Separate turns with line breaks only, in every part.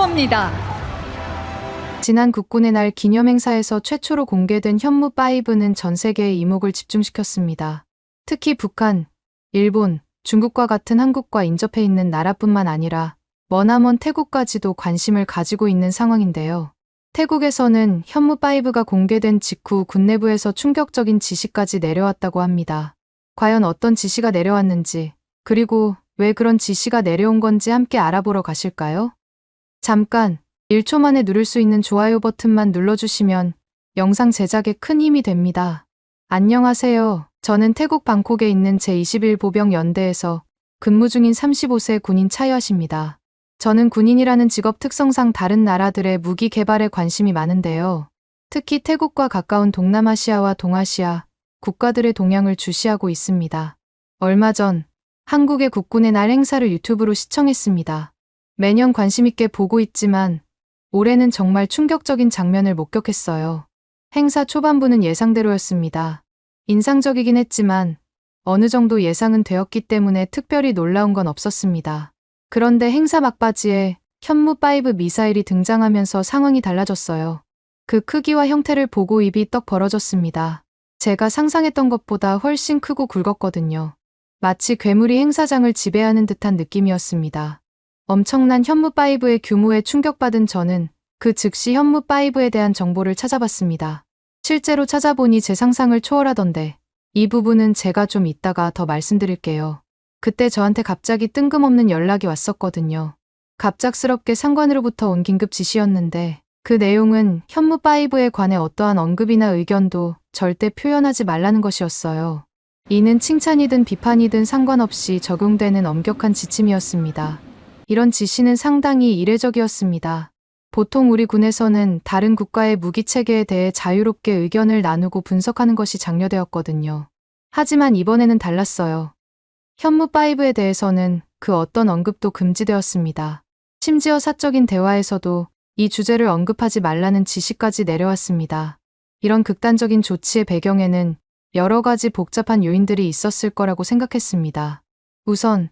물어봅니다.
지난 국군의 날 기념행사에서 최초로 공개된 현무5는 전 세계의 이목을 집중시켰습니다. 특히 북한, 일본, 중국과 같은 한국과 인접해 있는 나라뿐만 아니라 머나먼 태국까지도 관심을 가지고 있는 상황인데요. 태국에서는 현무5가 공개된 직후 군 내부에서 충격적인 지시까지 내려왔다고 합니다. 과연 어떤 지시가 내려왔는지, 그리고 왜 그런 지시가 내려온 건지 함께 알아보러 가실까요? 잠깐, 1초 만에 누를 수 있는 좋아요 버튼만 눌러주시면 영상 제작에 큰 힘이 됩니다. 안녕하세요. 저는 태국 방콕에 있는 제21 보병 연대에서 근무 중인 35세 군인 차여십니다. 저는 군인이라는 직업 특성상 다른 나라들의 무기 개발에 관심이 많은데요. 특히 태국과 가까운 동남아시아와 동아시아 국가들의 동향을 주시하고 있습니다. 얼마 전 한국의 국군의 날 행사를 유튜브로 시청했습니다. 매년 관심있게 보고 있지만 올해는 정말 충격적인 장면을 목격했어요. 행사 초반부는 예상대로였습니다. 인상적이긴 했지만 어느 정도 예상은 되었기 때문에 특별히 놀라운 건 없었습니다. 그런데 행사 막바지에 현무5 미사일이 등장하면서 상황이 달라졌어요. 그 크기와 형태를 보고 입이 떡 벌어졌습니다. 제가 상상했던 것보다 훨씬 크고 굵었거든요. 마치 괴물이 행사장을 지배하는 듯한 느낌이었습니다. 엄청난 현무5의 규모에 충격받은 저는 그 즉시 현무5에 대한 정보를 찾아봤습니다. 실제로 찾아보니 제 상상을 초월하던데 이 부분은 제가 좀 이따가 더 말씀드릴게요. 그때 저한테 갑자기 뜬금없는 연락이 왔었거든요. 갑작스럽게 상관으로부터 온 긴급 지시였는데 그 내용은 현무5에 관해 어떠한 언급이나 의견도 절대 표현하지 말라는 것이었어요. 이는 칭찬이든 비판이든 상관없이 적용되는 엄격한 지침이었습니다. 이런 지시는 상당히 이례적이었습니다. 보통 우리 군에서는 다른 국가의 무기 체계에 대해 자유롭게 의견을 나누고 분석하는 것이 장려되었거든요. 하지만 이번에는 달랐어요. 현무5에 대해서는 그 어떤 언급도 금지되었습니다. 심지어 사적인 대화에서도 이 주제를 언급하지 말라는 지시까지 내려왔습니다. 이런 극단적인 조치의 배경에는 여러 가지 복잡한 요인들이 있었을 거라고 생각했습니다. 우선,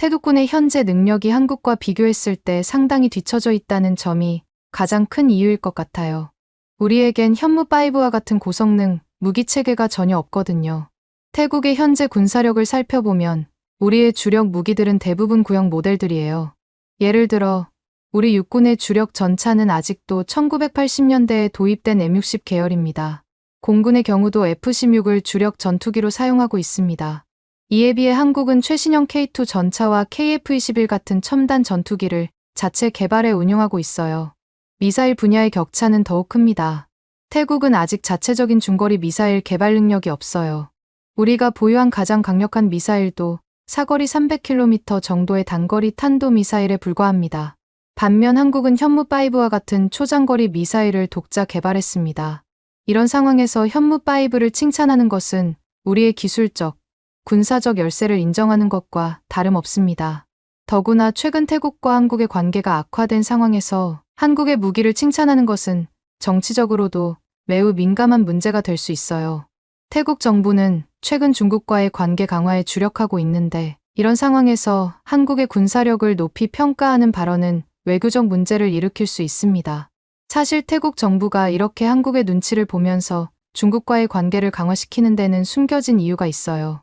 태국군의 현재 능력이 한국과 비교했을 때 상당히 뒤처져 있다는 점이 가장 큰 이유일 것 같아요. 우리에겐 현무5와 같은 고성능, 무기 체계가 전혀 없거든요. 태국의 현재 군사력을 살펴보면 우리의 주력 무기들은 대부분 구형 모델들이에요. 예를 들어, 우리 육군의 주력 전차는 아직도 1980년대에 도입된 M60 계열입니다. 공군의 경우도 F-16을 주력 전투기로 사용하고 있습니다. 이에 비해 한국은 최신형 K2 전차와 KF-21 같은 첨단 전투기를 자체 개발해 운용하고 있어요. 미사일 분야의 격차는 더욱 큽니다. 태국은 아직 자체적인 중거리 미사일 개발 능력이 없어요. 우리가 보유한 가장 강력한 미사일도 사거리 300km 정도의 단거리 탄도 미사일에 불과합니다. 반면 한국은 현무5와 같은 초장거리 미사일을 독자 개발했습니다. 이런 상황에서 현무5를 칭찬하는 것은 우리의 기술적, 군사적 열세를 인정하는 것과 다름없습니다. 더구나 최근 태국과 한국의 관계가 악화된 상황에서 한국의 무기를 칭찬하는 것은 정치적으로도 매우 민감한 문제가 될 수 있어요. 태국 정부는 최근 중국과의 관계 강화에 주력하고 있는데 이런 상황에서 한국의 군사력을 높이 평가하는 발언은 외교적 문제를 일으킬 수 있습니다. 사실 태국 정부가 이렇게 한국의 눈치를 보면서 중국과의 관계를 강화시키는 데는 숨겨진 이유가 있어요.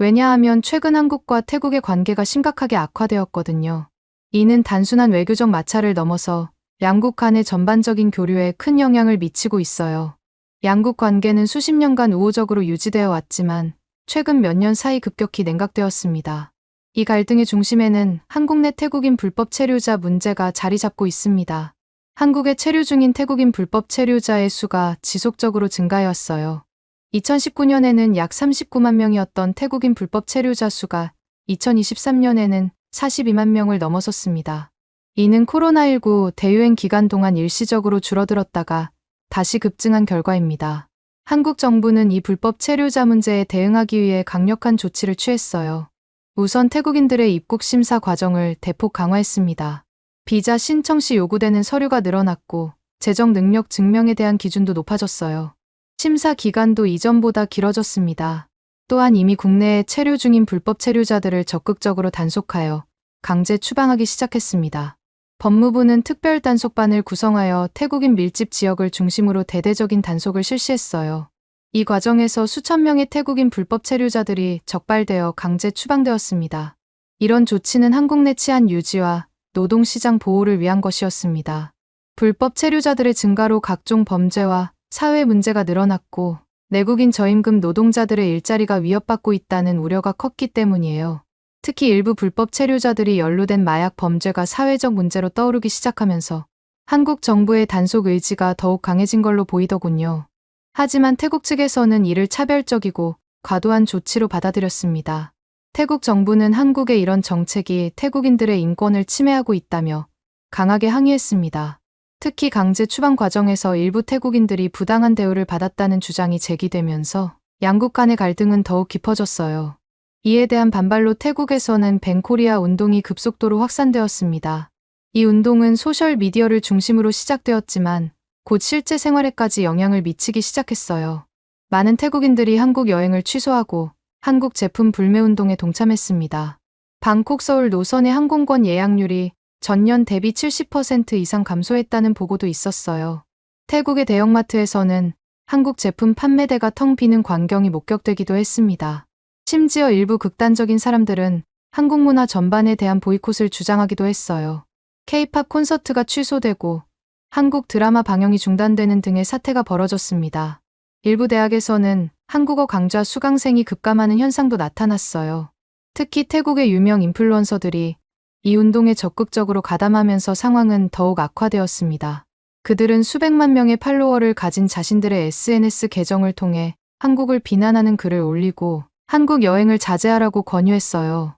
왜냐하면 최근 한국과 태국의 관계가 심각하게 악화되었거든요. 이는 단순한 외교적 마찰을 넘어서 양국 간의 전반적인 교류에 큰 영향을 미치고 있어요. 양국 관계는 수십 년간 우호적으로 유지되어 왔지만 최근 몇 년 사이 급격히 냉각되었습니다. 이 갈등의 중심에는 한국 내 태국인 불법 체류자 문제가 자리 잡고 있습니다. 한국에 체류 중인 태국인 불법 체류자의 수가 지속적으로 증가해왔어요. 2019년에는 약 39만 명이었던 태국인 불법 체류자 수가 2023년에는 42만 명을 넘어섰습니다. 이는 코로나19 대유행 기간 동안 일시적으로 줄어들었다가 다시 급증한 결과입니다. 한국 정부는 이 불법 체류자 문제에 대응하기 위해 강력한 조치를 취했어요. 우선 태국인들의 입국 심사 과정을 대폭 강화했습니다. 비자 신청 시 요구되는 서류가 늘어났고 재정 능력 증명에 대한 기준도 높아졌어요. 심사 기간도 이전보다 길어졌습니다. 또한 이미 국내에 체류 중인 불법 체류자들을 적극적으로 단속하여 강제 추방하기 시작했습니다. 법무부는 특별 단속반을 구성하여 태국인 밀집 지역을 중심으로 대대적인 단속을 실시했어요. 이 과정에서 수천 명의 태국인 불법 체류자들이 적발되어 강제 추방되었습니다. 이런 조치는 한국 내 치안 유지와 노동시장 보호를 위한 것이었습니다. 불법 체류자들의 증가로 각종 범죄와 사회 문제가 늘어났고 내국인 저임금 노동자들의 일자리가 위협받고 있다는 우려가 컸기 때문이에요. 특히 일부 불법 체류자들이 연루된 마약 범죄가 사회적 문제로 떠오르기 시작하면서 한국 정부의 단속 의지가 더욱 강해진 걸로 보이더군요. 하지만 태국 측에서는 이를 차별적이고 과도한 조치로 받아들였습니다. 태국 정부는 한국의 이런 정책이 태국인들의 인권을 침해하고 있다며 강하게 항의했습니다. 특히 강제 추방 과정에서 일부 태국인들이 부당한 대우를 받았다는 주장이 제기되면서 양국 간의 갈등은 더욱 깊어졌어요. 이에 대한 반발로 태국에서는 벤코리아 운동이 급속도로 확산되었습니다. 이 운동은 소셜 미디어를 중심으로 시작되었지만 곧 실제 생활에까지 영향을 미치기 시작했어요. 많은 태국인들이 한국 여행을 취소하고 한국 제품 불매 운동에 동참했습니다. 방콕 서울 노선의 항공권 예약률이 전년 대비 70% 이상 감소했다는 보고도 있었어요. 태국의 대형마트에서는 한국 제품 판매대가 텅 비는 광경이 목격되기도 했습니다. 심지어 일부 극단적인 사람들은 한국 문화 전반에 대한 보이콧을 주장하기도 했어요. K-팝 콘서트가 취소되고 한국 드라마 방영이 중단되는 등의 사태가 벌어졌습니다. 일부 대학에서는 한국어 강좌 수강생이 급감하는 현상도 나타났어요. 특히 태국의 유명 인플루언서들이 이 운동에 적극적으로 가담하면서 상황은 더욱 악화되었습니다. 그들은 수백만 명의 팔로워를 가진 자신들의 SNS 계정을 통해 한국을 비난하는 글을 올리고 한국 여행을 자제하라고 권유했어요.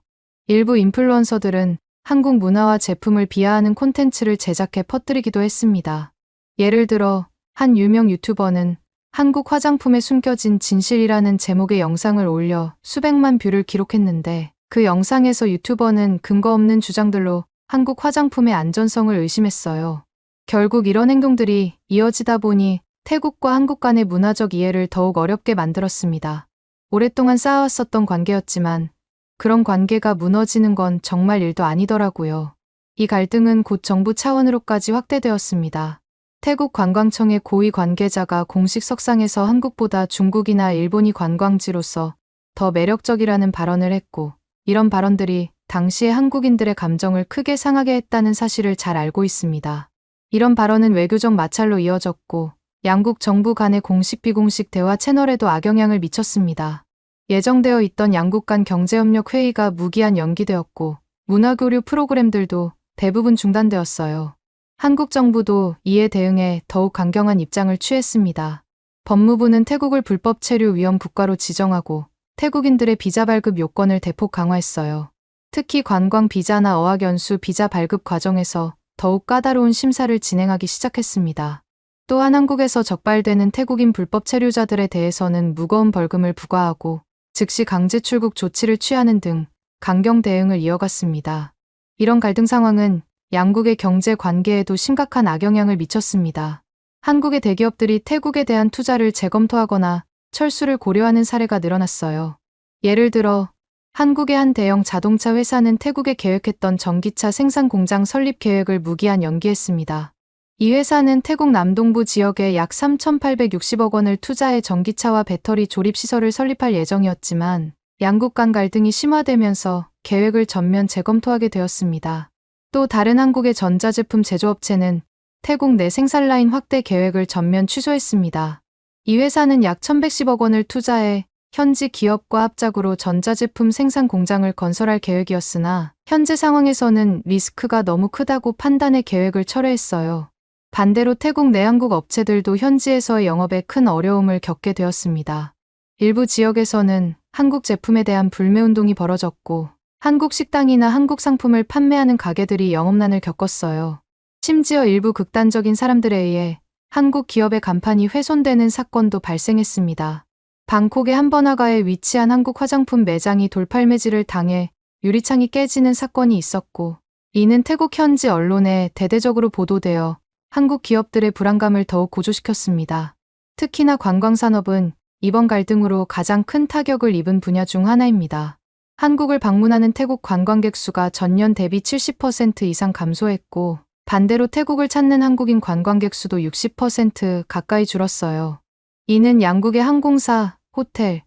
일부 인플루언서들은 한국 문화와 제품을 비하하는 콘텐츠를 제작해 퍼뜨리기도 했습니다. 예를 들어 한 유명 유튜버는 한국 화장품에 숨겨진 진실이라는 제목의 영상을 올려 수백만 뷰를 기록했는데 그 영상에서 유튜버는 근거 없는 주장들로 한국 화장품의 안전성을 의심했어요. 결국 이런 행동들이 이어지다 보니 태국과 한국 간의 문화적 이해를 더욱 어렵게 만들었습니다. 오랫동안 쌓아왔었던 관계였지만 그런 관계가 무너지는 건 정말 일도 아니더라고요. 이 갈등은 곧 정부 차원으로까지 확대되었습니다. 태국 관광청의 고위 관계자가 공식 석상에서 한국보다 중국이나 일본이 관광지로서 더 매력적이라는 발언을 했고 이런 발언들이 당시의 한국인들의 감정을 크게 상하게 했다는 사실을 잘 알고 있습니다. 이런 발언은 외교적 마찰로 이어졌고 양국 정부 간의 공식 비공식 대화 채널에도 악영향을 미쳤습니다. 예정되어 있던 양국 간 경제협력 회의가 무기한 연기되었고 문화교류 프로그램들도 대부분 중단되었어요. 한국 정부도 이에 대응해 더욱 강경한 입장을 취했습니다. 법무부는 태국을 불법 체류 위험 국가로 지정하고 태국인들의 비자 발급 요건을 대폭 강화했어요. 특히 관광 비자나 어학연수 비자 발급 과정에서 더욱 까다로운 심사를 진행하기 시작했습니다. 또한 한국에서 적발되는 태국인 불법 체류자들에 대해서는 무거운 벌금을 부과하고 즉시 강제 출국 조치를 취하는 등 강경 대응을 이어갔습니다. 이런 갈등 상황은 양국의 경제 관계에도 심각한 악영향을 미쳤습니다. 한국의 대기업들이 태국에 대한 투자를 재검토하거나 철수를 고려하는 사례가 늘어났어요. 예를 들어 한국의 한 대형 자동차 회사는 태국에 계획했던 전기차 생산 공장 설립 계획을 무기한 연기했습니다. 이 회사는 태국 남동부 지역에 약 3,860억 원을 투자해 전기차와 배터리 조립 시설을 설립할 예정이었지만 양국 간 갈등이 심화되면서 계획을 전면 재검토하게 되었습니다. 또 다른 한국의 전자제품 제조업체는 태국 내 생산 라인 확대 계획을 전면 취소했습니다. 이 회사는 약 1,110억 원을 투자해 현지 기업과 합작으로 전자제품 생산 공장을 건설할 계획이었으나 현재 상황에서는 리스크가 너무 크다고 판단해 계획을 철회했어요. 반대로 태국 내한국 업체들도 현지에서의 영업에 큰 어려움을 겪게 되었습니다. 일부 지역에서는 한국 제품에 대한 불매운동이 벌어졌고 한국 식당이나 한국 상품을 판매하는 가게들이 영업난을 겪었어요. 심지어 일부 극단적인 사람들에 의해 한국 기업의 간판이 훼손되는 사건도 발생했습니다. 방콕의 한 번화가에 위치한 한국 화장품 매장이 돌팔매질을 당해 유리창이 깨지는 사건이 있었고 이는 태국 현지 언론에 대대적으로 보도되어 한국 기업들의 불안감을 더욱 고조시켰습니다. 특히나 관광산업은 이번 갈등으로 가장 큰 타격을 입은 분야 중 하나입니다. 한국을 방문하는 태국 관광객 수가 전년 대비 70% 이상 감소했고 반대로 태국을 찾는 한국인 관광객 수도 60% 가까이 줄었어요. 이는 양국의 항공사, 호텔,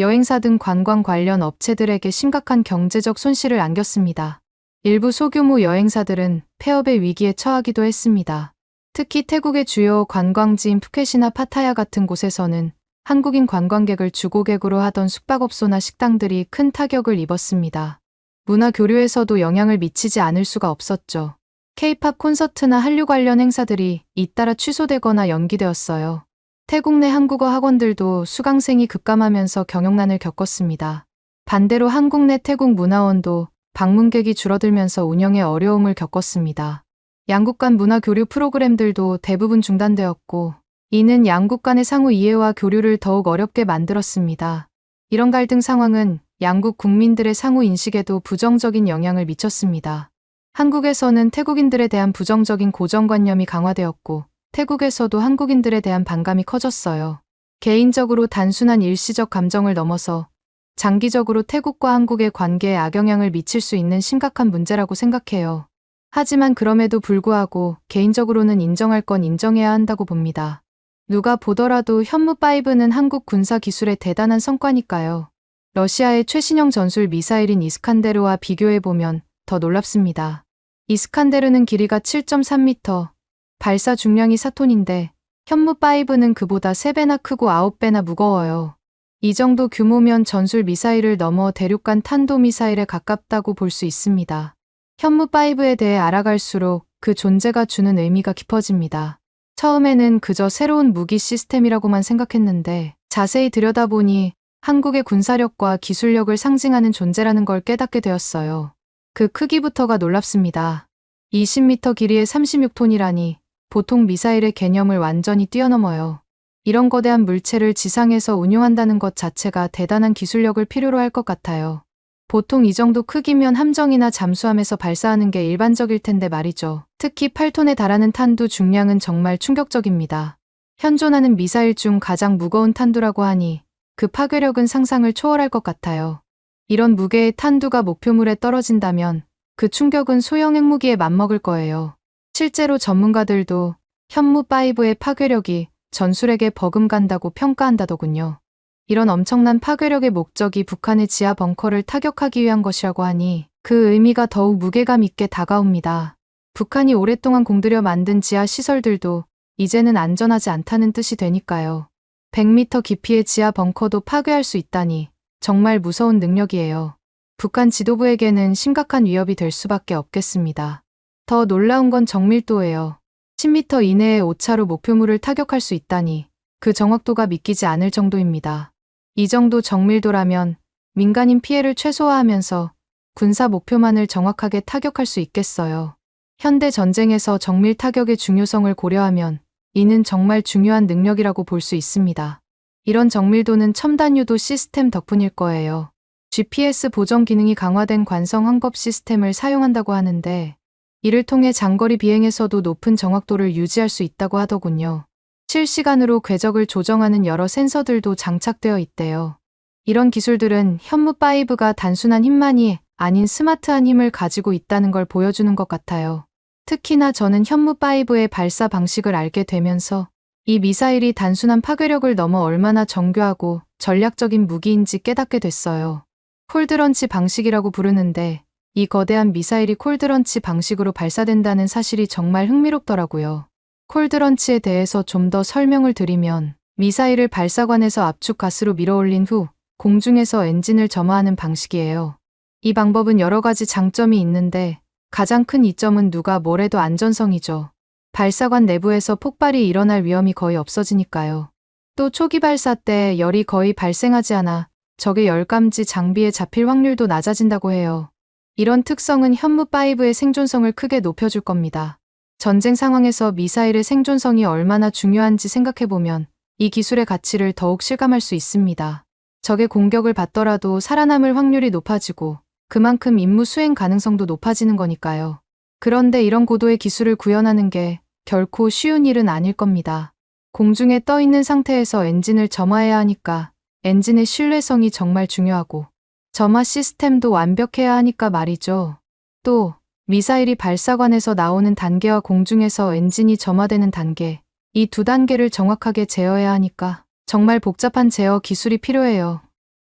여행사 등 관광 관련 업체들에게 심각한 경제적 손실을 안겼습니다. 일부 소규모 여행사들은 폐업의 위기에 처하기도 했습니다. 특히 태국의 주요 관광지인 푸켓이나 파타야 같은 곳에서는 한국인 관광객을 주고객으로 하던 숙박업소나 식당들이 큰 타격을 입었습니다. 문화 교류에서도 영향을 미치지 않을 수가 없었죠. 케이팝 콘서트나 한류 관련 행사들이 잇따라 취소되거나 연기되었어요. 태국 내 한국어 학원들도 수강생이 급감하면서 경영난을 겪었습니다. 반대로 한국 내 태국 문화원도 방문객이 줄어들면서 운영에 어려움을 겪었습니다. 양국 간 문화 교류 프로그램들도 대부분 중단되었고, 이는 양국 간의 상호 이해와 교류를 더욱 어렵게 만들었습니다. 이런 갈등 상황은 양국 국민들의 상호 인식에도 부정적인 영향을 미쳤습니다. 한국에서는 태국인들에 대한 부정적인 고정관념이 강화되었고, 태국에서도 한국인들에 대한 반감이 커졌어요. 개인적으로 단순한 일시적 감정을 넘어서 장기적으로 태국과 한국의 관계에 악영향을 미칠 수 있는 심각한 문제라고 생각해요. 하지만 그럼에도 불구하고 개인적으로는 인정할 건 인정해야 한다고 봅니다. 누가 보더라도 현무5는 한국 군사 기술의 대단한 성과니까요. 러시아의 최신형 전술 미사일인 이스칸데르와 비교해보면 더 놀랍습니다. 이스칸데르는 길이가 7.3m, 발사 중량이 4톤인데 현무5는 그보다 3배나 크고 9배나 무거워요. 이 정도 규모면 전술 미사일을 넘어 대륙간 탄도미사일에 가깝다고 볼 수 있습니다. 현무5에 대해 알아갈수록 그 존재가 주는 의미가 깊어집니다. 처음에는 그저 새로운 무기 시스템이라고만 생각했는데 자세히 들여다보니 한국의 군사력과 기술력을 상징하는 존재라는 걸 깨닫게 되었어요. 그 크기부터가 놀랍습니다. 20m 길이의 36톤이라니 보통 미사일의 개념을 완전히 뛰어넘어요. 이런 거대한 물체를 지상에서 운용한다는 것 자체가 대단한 기술력을 필요로 할 것 같아요. 보통 이 정도 크기면 함정이나 잠수함에서 발사하는 게 일반적일 텐데 말이죠. 특히 8톤에 달하는 탄두 중량은 정말 충격적입니다. 현존하는 미사일 중 가장 무거운 탄두라고 하니 그 파괴력은 상상을 초월할 것 같아요. 이런 무게의 탄두가 목표물에 떨어진다면 그 충격은 소형 핵무기에 맞먹을 거예요. 실제로 전문가들도 현무5의 파괴력이 전술에게 버금간다고 평가한다더군요. 이런 엄청난 파괴력의 목적이 북한의 지하 벙커를 타격하기 위한 것이라고 하니 그 의미가 더욱 무게감 있게 다가옵니다. 북한이 오랫동안 공들여 만든 지하 시설들도 이제는 안전하지 않다는 뜻이 되니까요. 100m 깊이의 지하 벙커도 파괴할 수 있다니 정말 무서운 능력이에요. 북한 지도부에게는 심각한 위협이 될 수밖에 없겠습니다. 더 놀라운 건 정밀도예요. 10m 이내의 오차로 목표물을 타격할 수 있다니 그 정확도가 믿기지 않을 정도입니다. 이 정도 정밀도라면 민간인 피해를 최소화하면서 군사 목표만을 정확하게 타격할 수 있겠어요. 현대 전쟁에서 정밀 타격의 중요성을 고려하면 이는 정말 중요한 능력이라고 볼 수 있습니다. 이런 정밀도는 첨단 유도 시스템 덕분일 거예요. GPS 보정 기능이 강화된 관성 환겁 시스템을 사용한다고 하는데 이를 통해 장거리 비행에서도 높은 정확도를 유지할 수 있다고 하더군요. 실시간으로 궤적을 조정하는 여러 센서들도 장착되어 있대요. 이런 기술들은 현무5가 단순한 힘만이 아닌 스마트한 힘을 가지고 있다는 걸 보여주는 것 같아요. 특히나 저는 현무5의 발사 방식을 알게 되면서 이 미사일이 단순한 파괴력을 넘어 얼마나 정교하고 전략적인 무기인지 깨닫게 됐어요. 콜드런치 방식이라고 부르는데 이 거대한 미사일이 콜드런치 방식으로 발사된다는 사실이 정말 흥미롭더라고요. 콜드런치에 대해서 좀 더 설명을 드리면 미사일을 발사관에서 압축 가스로 밀어올린 후 공중에서 엔진을 점화하는 방식이에요. 이 방법은 여러 가지 장점이 있는데 가장 큰 이점은 누가 뭐래도 안전성이죠. 발사관 내부에서 폭발이 일어날 위험이 거의 없어지니까요. 또 초기 발사 때 열이 거의 발생하지 않아 적의 열감지 장비에 잡힐 확률도 낮아진다고 해요. 이런 특성은 현무5의 생존성을 크게 높여줄 겁니다. 전쟁 상황에서 미사일의 생존성이 얼마나 중요한지 생각해보면 이 기술의 가치를 더욱 실감할 수 있습니다. 적의 공격을 받더라도 살아남을 확률이 높아지고 그만큼 임무 수행 가능성도 높아지는 거니까요. 그런데 이런 고도의 기술을 구현하는 게 결코 쉬운 일은 아닐 겁니다. 공중에 떠 있는 상태에서 엔진을 점화해야 하니까 엔진의 신뢰성이 정말 중요하고 점화 시스템도 완벽해야 하니까 말이죠. 또 미사일이 발사관에서 나오는 단계와 공중에서 엔진이 점화되는 단계. 이 두 단계를 정확하게 제어해야 하니까 정말 복잡한 제어 기술이 필요해요.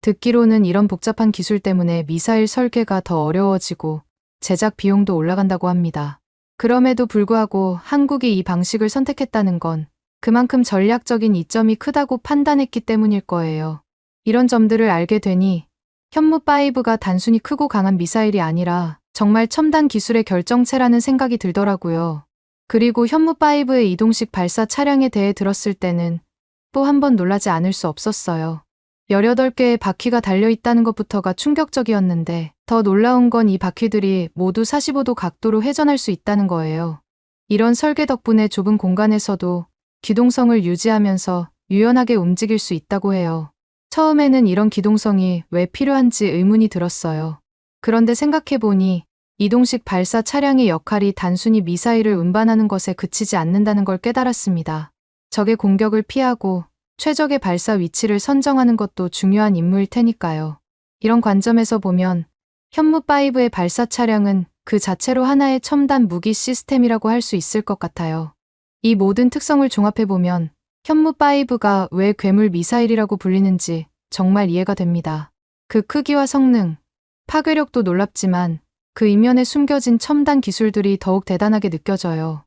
듣기로는 이런 복잡한 기술 때문에 미사일 설계가 더 어려워지고 제작 비용도 올라간다고 합니다. 그럼에도 불구하고 한국이 이 방식을 선택했다는 건 그만큼 전략적인 이점이 크다고 판단했기 때문일 거예요. 이런 점들을 알게 되니 현무5가 단순히 크고 강한 미사일이 아니라 정말 첨단 기술의 결정체라는 생각이 들더라고요. 그리고 현무5의 이동식 발사 차량에 대해 들었을 때는 또 한 번 놀라지 않을 수 없었어요. 18개의 바퀴가 달려 있다는 것부터가 충격적이었는데 더 놀라운 건 이 바퀴들이 모두 45도 각도로 회전할 수 있다는 거예요. 이런 설계 덕분에 좁은 공간에서도 기동성을 유지하면서 유연하게 움직일 수 있다고 해요. 처음에는 이런 기동성이 왜 필요한지 의문이 들었어요. 그런데 생각해보니 이동식 발사 차량의 역할이 단순히 미사일을 운반하는 것에 그치지 않는다는 걸 깨달았습니다. 적의 공격을 피하고 최적의 발사 위치를 선정하는 것도 중요한 임무일 테니까요. 이런 관점에서 보면 현무5의 발사 차량은 그 자체로 하나의 첨단 무기 시스템이라고 할 수 있을 것 같아요. 이 모든 특성을 종합해보면 현무5가 왜 괴물 미사일이라고 불리는지 정말 이해가 됩니다. 그 크기와 성능, 파괴력도 놀랍지만 그 이면에 숨겨진 첨단 기술들이 더욱 대단하게 느껴져요.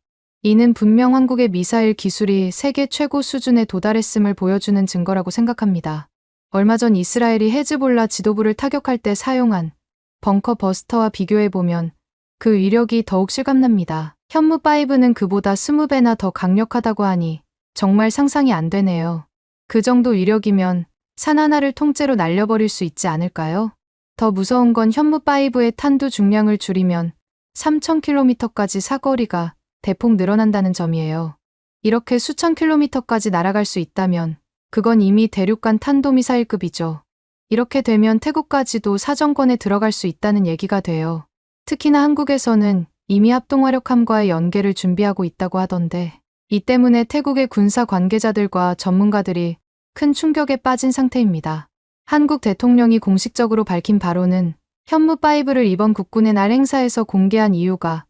이는 분명 한국의 미사일 기술이 세계 최고 수준에 도달했음을 보여주는 증거라고 생각합니다. 얼마 전 이스라엘이 헤즈볼라 지도부를 타격할 때 사용한 벙커 버스터와 비교해보면 그 위력이 더욱 실감납니다. 현무5는 그보다 20배나 더 강력하다고 하니 정말 상상이 안 되네요. 그 정도 위력이면 산 하나를 통째로 날려버릴 수 있지 않을까요? 더 무서운 건 현무5의 탄두 중량을 줄이면 3,000km까지 사거리가 대폭 늘어난다는 점이에요. 이렇게 수천 킬로미터까지 날아갈 수 있다면 그건 이미 대륙간 탄도미사일급이죠. 이렇게 되면 태국까지도 사정권에 들어갈 수 있다는 얘기가 돼요. 특히나 한국에서는 이미 합동화력함과의 연계를 준비하고 있다고 하던데 이 때문에 태국의 군사 관계자들과 전문가들이 큰 충격에 빠진 상태입니다. 한국 대통령이 공식적으로 밝힌 바로는 현무5를 이번 국군의 날 행사에서 공개한 이유가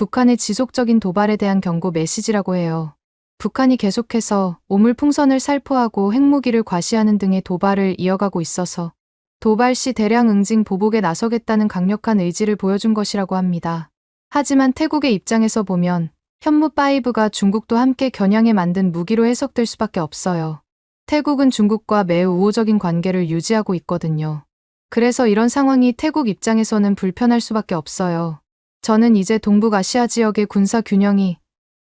북한의 지속적인 도발에 대한 경고 메시지라고 해요. 북한이 계속해서 오물 풍선을 살포하고 핵무기를 과시하는 등의 도발을 이어가고 있어서 도발 시 대량 응징 보복에 나서겠다는 강력한 의지를 보여준 것이라고 합니다. 하지만 태국의 입장에서 보면 현무5가 중국도 함께 겨냥해 만든 무기로 해석될 수밖에 없어요. 태국은 중국과 매우 우호적인 관계를 유지하고 있거든요. 그래서 이런 상황이 태국 입장에서는 불편할 수밖에 없어요. 저는 이제 동북아시아 지역의 군사 균형이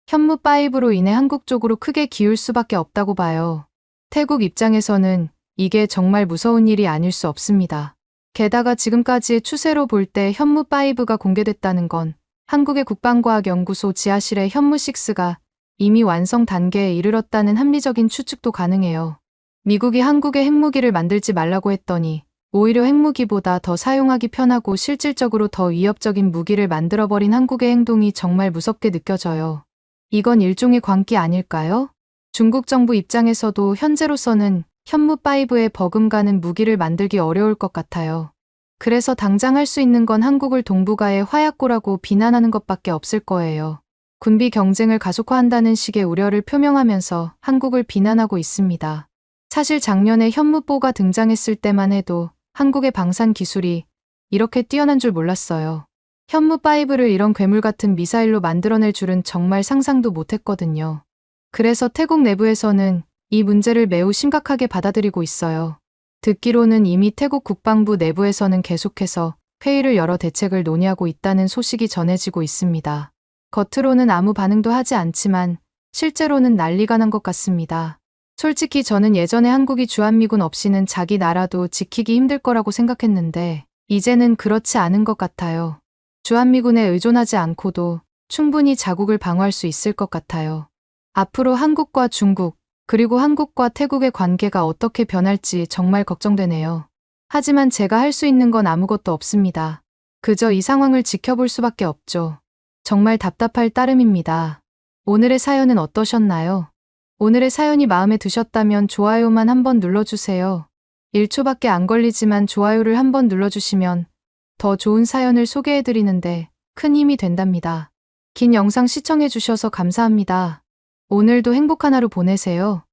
현무5로 인해 한국 쪽으로 크게 기울 수밖에 없다고 봐요. 태국 입장에서는 이게 정말 무서운 일이 아닐 수 없습니다. 게다가 지금까지의 추세로 볼 때 현무5가 공개됐다는 건 한국의 국방과학연구소 지하실의 현무6가 이미 완성 단계에 이르렀다는 합리적인 추측도 가능해요. 미국이 한국에 핵무기를 만들지 말라고 했더니 오히려 핵무기보다 더 사용하기 편하고 실질적으로 더 위협적인 무기를 만들어버린 한국의 행동이 정말 무섭게 느껴져요. 이건 일종의 광기 아닐까요? 중국 정부 입장에서도 현재로서는 현무5에 버금가는 무기를 만들기 어려울 것 같아요. 그래서 당장 할 수 있는 건 한국을 동북아의 화약고라고 비난하는 것밖에 없을 거예요. 군비 경쟁을 가속화한다는 식의 우려를 표명하면서 한국을 비난하고 있습니다. 사실 작년에 현무뽀가 등장했을 때만 해도 한국의 방산 기술이 이렇게 뛰어난 줄 몰랐어요. 현무5를 이런 괴물 같은 미사일로 만들어낼 줄은 정말 상상도 못했거든요. 그래서 태국 내부에서는 이 문제를 매우 심각하게 받아들이고 있어요. 듣기로는 이미 태국 국방부 내부에서는 계속해서 회의를 열어 대책을 논의하고 있다는 소식이 전해지고 있습니다. 겉으로는 아무 반응도 하지 않지만 실제로는 난리가 난 것 같습니다. 솔직히 저는 예전에 한국이 주한미군 없이는 자기 나라도 지키기 힘들 거라고 생각했는데 이제는 그렇지 않은 것 같아요. 주한미군에 의존하지 않고도 충분히 자국을 방어할 수 있을 것 같아요. 앞으로 한국과 중국, 그리고 한국과 태국의 관계가 어떻게 변할지 정말 걱정되네요. 하지만 제가 할 수 있는 건 아무것도 없습니다. 그저 이 상황을 지켜볼 수밖에 없죠. 정말 답답할 따름입니다. 오늘의 사연은 어떠셨나요? 오늘의 사연이 마음에 드셨다면 좋아요만 한번 눌러주세요. 1초밖에 안 걸리지만 좋아요를 한번 눌러주시면 더 좋은 사연을 소개해드리는데 큰 힘이 된답니다. 긴 영상 시청해주셔서 감사합니다. 오늘도 행복한 하루 보내세요.